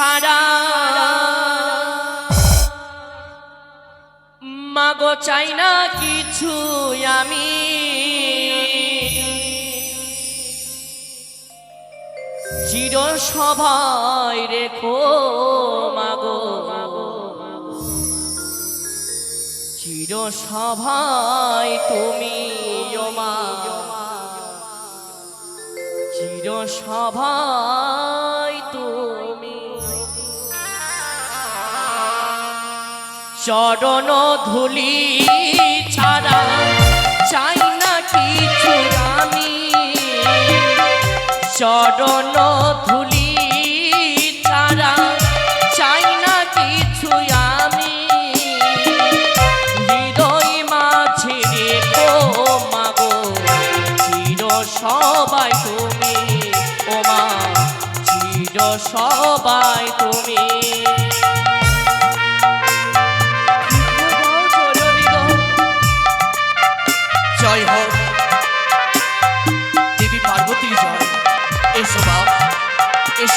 ছাড়া। মাগো চাই না কিছু আমি। চির সবাই রেখো মাগো। চির সভাই তুমি মা চির সভাই চরণ ধুলি ছাড়া চাই না কিছু আমি চরণ ধুলি ছাড়া চাই না কিছু আমি। হৃদয় মাঝে রেখো মাগো চির সবাই তুমি ও মা চির সবাই তুমি।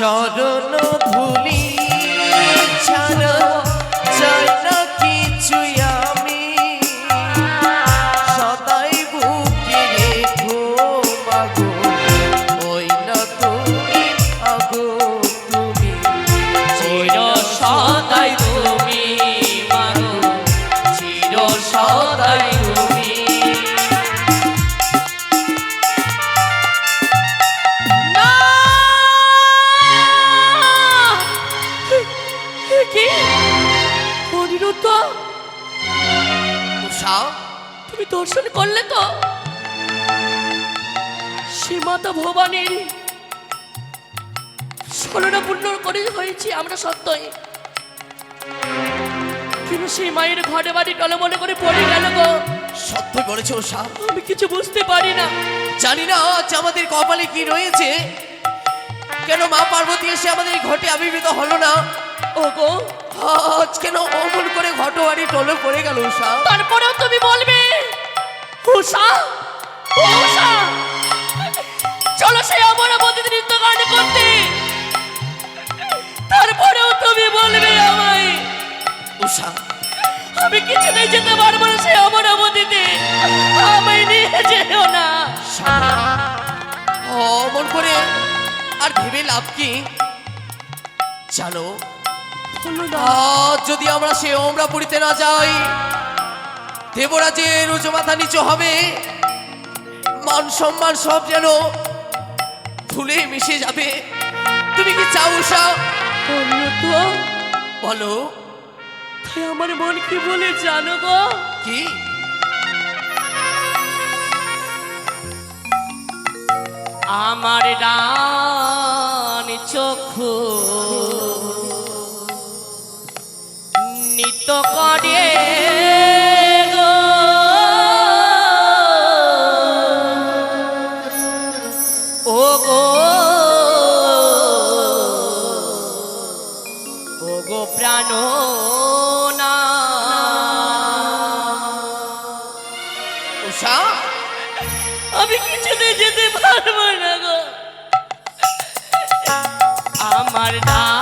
চরণ তুমি দর্শন করলে তো। সে মাতা ভবানীর স্মরণাপূর্ণ করে হয়েছি আমরা সত্যই। কিন্তু সেই মায়ের ঘরে বাড়ি টলমলে করে পড়ে গেল গো। সত্যই বলেছে উষা আমি কিছু বুঝতে পারি না। জানি না আজ আমাদের কপালে কি রয়েছে। কেন মা পার্বতী এসে আমাদের ঘটে আবির্ভূত হলো না? ও গো আজ কেন অমন করে ঘটবাড়ি টলে পড়ে গেল উষা তারপরেও তুমি বলবে উষা উষা চলো সেই অমরাবতী নৃত্য গান করতে। তারপরেও তুমি বলবে আমায় উষা আমি কিছুতেই যেতে পারব না সেই অমরাবতীতে আমায় নিয়ে যেও না। অমন করে আর ভেবে লাভ কি? না আজ যদি আমরা সে অমরাপুরীতে না যাই দেবরাজের উঁচু মাথা নিচু হবে। মান সম্মান সব যেন ধুলে মিশে যাবে। তুমি কি চাও উষা বলো বলো। তাই আমার মন কি বলে জানো গো? কি? আমার ডান চক্ষু নিত করে ও গো। ও গো প্রাণ না। উষা? আমি কিছুতে যেতে পারব না গো। আমার ডান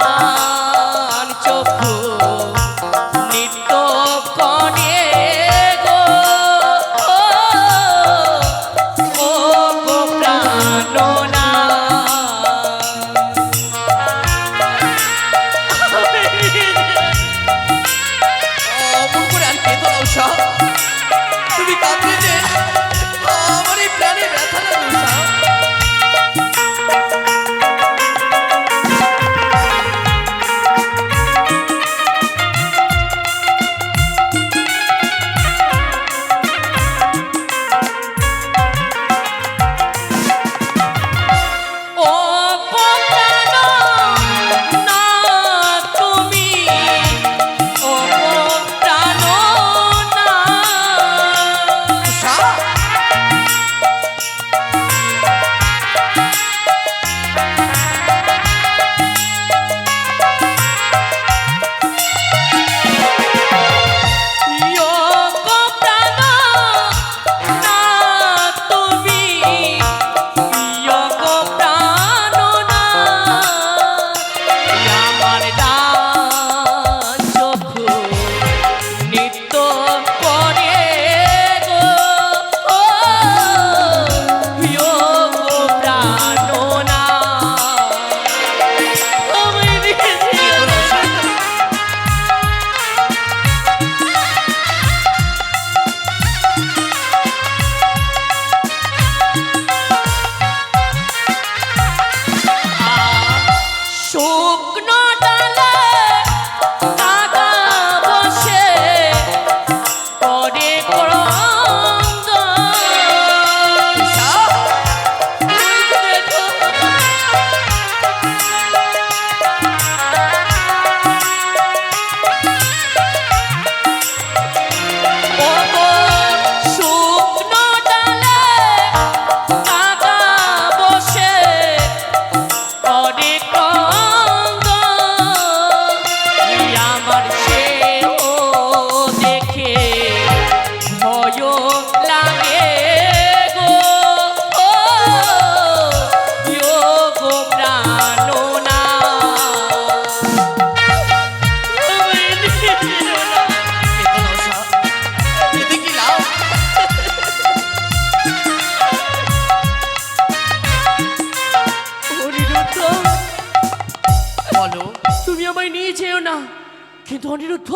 কিন্তু অনিরুদ্ধ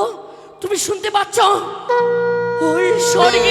তুমি শুনতে পাচ্ছ? ওই স্বর্গের